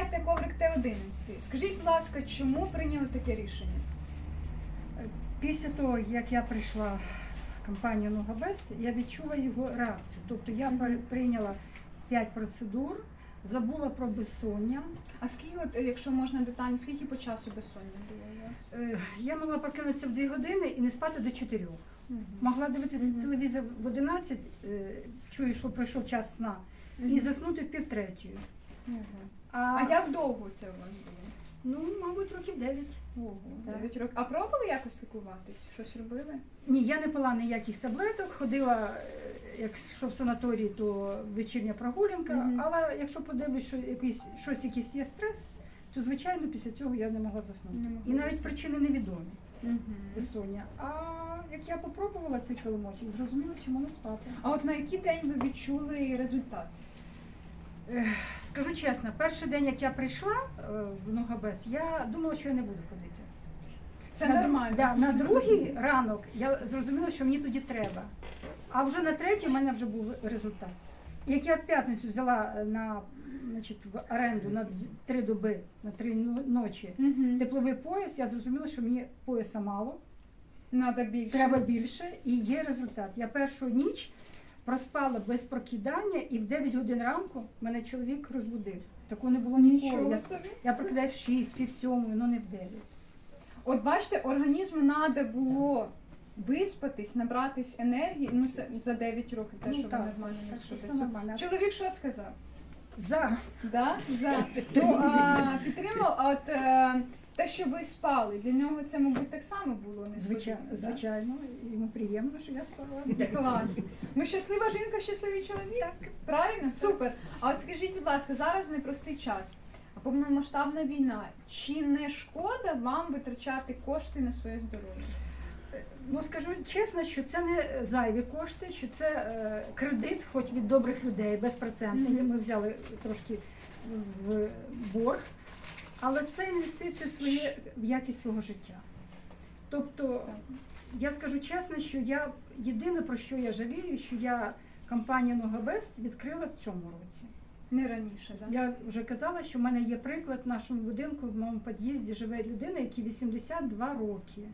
маєте коврик Т11. Скажіть, будь ласка, чому прийняли таке рішення? Після того, як я прийшла в компанію Ногабест, я відчула його реакцію. Тобто я прийняла 5 процедур, забула про безсоння. А скільки, от, е, якщо можна детально, скільки по часу безсоння було у вас? Е, Я могла прокинутися в 2 години і не спати до 4. Мгм. Могла дивитися Мгм. телевізор в 11, е, чую, що пройшов час сна, і заснути в півтретьої. А, А як довго це у вас було? ну, мабуть, років 9. Ого, Так. 9 років. А пробували якось лікуватись? Щось робили? Ні, я не пила ніяких таблеток, ходила, е, якщо в санаторії, то вечірня прогулянка. Мгм. Але якщо подивлюсь, що якийсь щось якийсь є стрес, то звичайно після цього я не могла заснути. Не могла І навіть заснути. причини невідомі Угу. безсоння. А як я попробувала цей килимочок, зрозуміла, що можна спати. А от на який день ви відчули результат? Скажу чесно, перший день, як я прийшла е, в Ногабест, я думала, що я не буду ходити. Це на, нормально. Да, на другий ранок я зрозуміла, що мені тоді треба. А вже на третій в мене вже був результат. Як я в п'ятницю взяла е, на значить, в оренду на три доби, на три ночі Угу. тепловий пояс, я зрозуміла, що мені пояса мало, Надо більше. треба більше, і є результат. Я першу ніч проспала без прокидання, і в 9 годин ранку мене чоловік розбудив. Такого не було ніколи. Нічого Я, собі. я прокидаю в 6, пів сьомої, ну не в 9. От бачите, організму треба було виспатись, набратись енергії. Ну це за 9 років, те, Ну, що так, нормально не Так що все нормально. Чоловік що сказав? За. Да? За. Ну, а, підтримав, а от е, те, що ви спали, для нього це, мабуть, так само було несподівано. Звичайно, звичайно, йому приємно, що я спала. Клас. Ну, щаслива жінка, щасливий чоловік. Правильно? Супер. А от скажіть, будь ласка, зараз непростий час. А повномасштабна війна. Чи не шкода вам витрачати кошти на своє здоров'я? Ну скажу чесно, що це не зайві кошти, що це е, кредит, хоч від добрих людей, безпроцентний. Мгм. Ми взяли трошки в борг, але це інвестиція в своє в якість свого життя. Тобто, я скажу чесно, що я єдине про що я жалію, що я компанію Ногавест відкрила в цьому році. Не раніше, так? Я вже казала, що в мене є приклад в нашому будинку, в моєму під'їзді живе людина, якій 82 роки,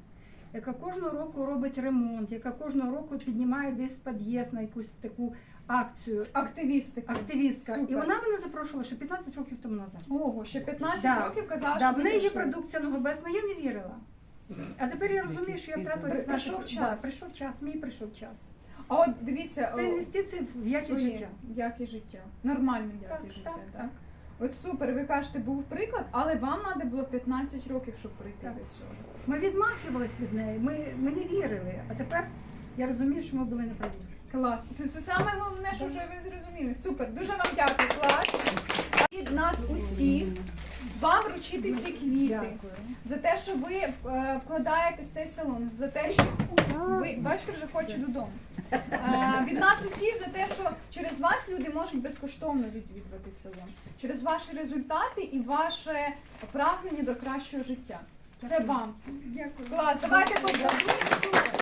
яка кожного року робить ремонт, яка кожного року піднімає весь під'їзд на якусь таку акцію. Активісти. Активістка. Супер. І вона мене запрошувала ще 15 років тому назад. Ого, ще 15 Да. років казала, Да, що в неї є продукція Ногобес, але я не вірила. А тепер я розумію, що я втратила При- 15 прийшов час. Да, прийшов час, мій прийшов час. А от дивіться, Це інвестиції в якість життя. Якість життя. Нормальну Так, якість життя, так, так? так. От супер, ви кажете, був приклад, але вам треба було 15 років, щоб прийти Так. до цього. Ми відмахувались від неї, ми, ми не вірили. А тепер я розумію, що ми були неправі. Клас. Це, саме головне, що вже ви зрозуміли. Супер, дуже вам дякую, клас. Від нас усіх вам вручити ці квіти. За те, що ви е, вкладаєте в цей салон, за те, що ви бачите, вже хочу додому. Е, від нас усіх за те, що через вас люди можуть безкоштовно відвідувати салон, через ваші результати і ваше прагнення до кращого життя. Це вам. Дякую. Клас, давайте. Супер.